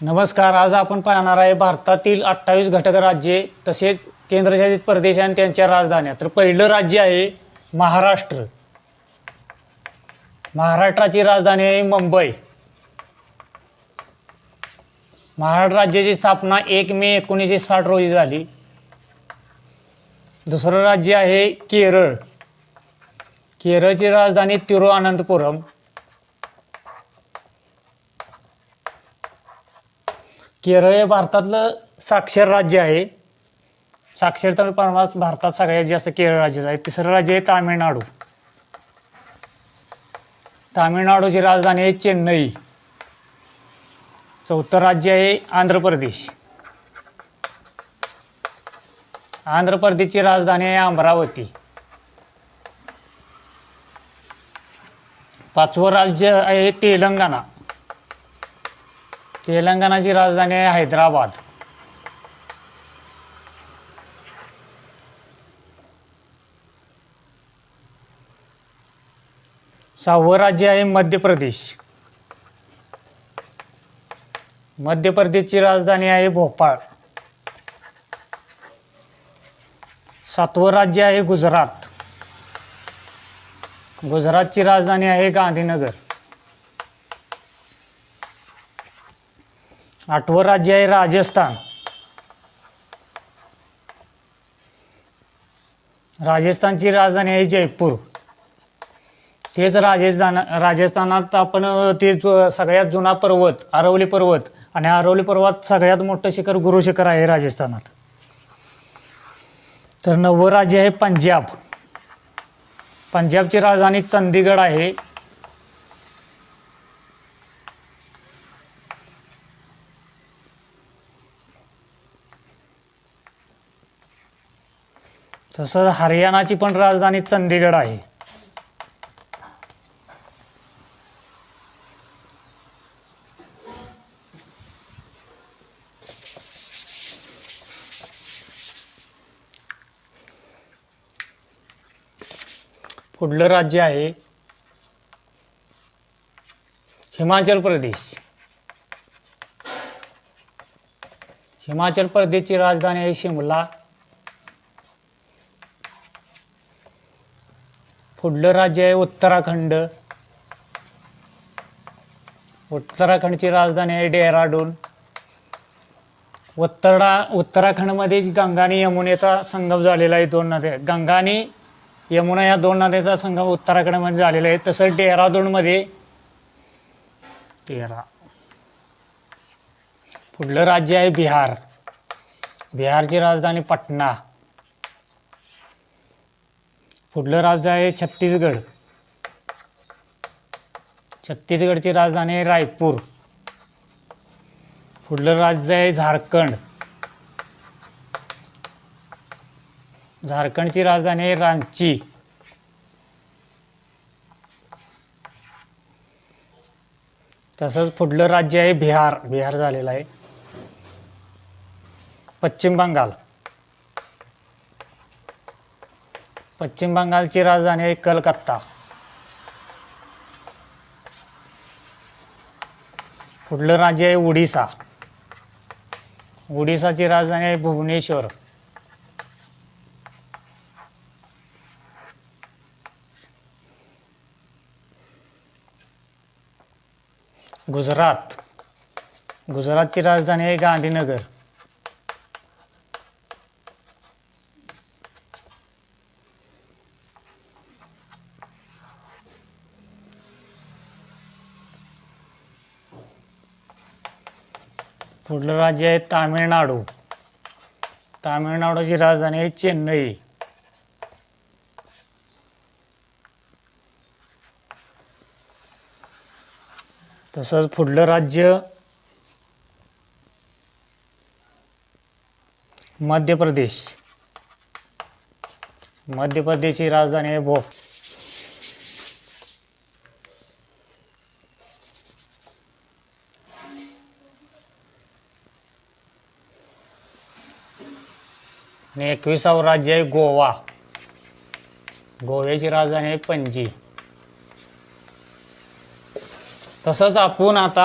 नमस्कार आज आपण पाहणार आहे भारतातील अठ्ठावीस घटक राज्ये तसेच केंद्रशासित प्रदेश आणि त्यांच्या राजधान्या. तर पहिलं राज्य आहे महाराष्ट्र. महाराष्ट्राची राजधानी आहे मुंबई. महाराष्ट्र राज्याची स्थापना एक मे एकोणीसशे साठ रोजी झाली. दुसरं राज्य आहे केरळ. केरळची राजधानी तिरुअनंतपुरम. केरळ हे भारतातलं साक्षर राज्य आहे. साक्षरता प्रमाणात भारतात सगळ्यात जास्त केरळ राज्याचं आहे. तिसरं राज्य आहे तामिळनाडू. तामिळनाडूची राजधानी आहे चेन्नई. चौथं राज्य आहे आंध्र प्रदेश. आंध्र प्रदेशची राजधानी आहे अमरावती. पाचवं राज्य आहे तेलंगणा. तेलंगणाची राजधानी आहे हैदराबाद. सहावं राज्य आहे मध्य प्रदेश. मध्य प्रदेशची राजधानी आहे भोपाळ. सातवं राज्य आहे गुजरात. गुजरातची राजधानी आहे गांधीनगर. आठवं राज्य आहे राजस्थान. राजस्थानची राजधानी आहे जयपूर. तेच राजस्थान राजस्थानात आपण ते जो सगळ्यात जुना पर्वत आरवली पर्वत आणि आरवली पर्वत सगळ्यात मोठं शिखर गुरु शिखर आहे राजस्थानात. तर नववं राज्य आहे पंजाब. पंजाबची राजधानी चंदीगड आहे. तसं हरियाणाची पण राजधानी चंदीगड आहे. पुढलं राज्य आहे हिमाचल प्रदेश. हिमाचल प्रदेशची राजधानी आहे शिमला. पुढलं राज्य आहे उत्तराखंड. उत्तराखंडची राजधानी आहे डेहराडून. उत्तरा उत्तराखंडमध्ये गंगा आणि यमुनेचा संगम झालेला आहे दोन नद्या. गंगा आणि यमुना या दोन नद्याचा संगम उत्तराखंडमध्ये झालेला आहे. तसंच डेहराडूनमध्ये तेरा. पुढलं राज्य आहे बिहार. बिहारची राजधानी पटना. पुढलं राज्य आहे? छत्तीसगड. छत्तीसगडची राजधानी आहे रायपूर. पुढलं राज्य आहे? झारखंड. झारखंडची राजधानी आहे रांची. तसंच पुढलं राज्य आहे बिहार. बिहार झालेलं आहे. पश्चिम बंगाल. पश्चिम बंगालची राजधानी आहे कलकत्ता. पुढलं राज्य आहे उडिसा उडिसाची राजधानी आहे भुवनेश्वर. गुजरात. गुजरातची राजधानी आहे गांधीनगर. पुढलं राज्य आहे तामिळनाडू. तामिळनाडूची राजधानी आहे चेन्नई. तसंच पुढलं राज्य मध्य प्रदेश. मध्य प्रदेशची राजधानी आहे भोप आणि एकविसावं राज्य आहे गोवा. गोव्याची राजधानी आहे पणजी. तसंच आपण आता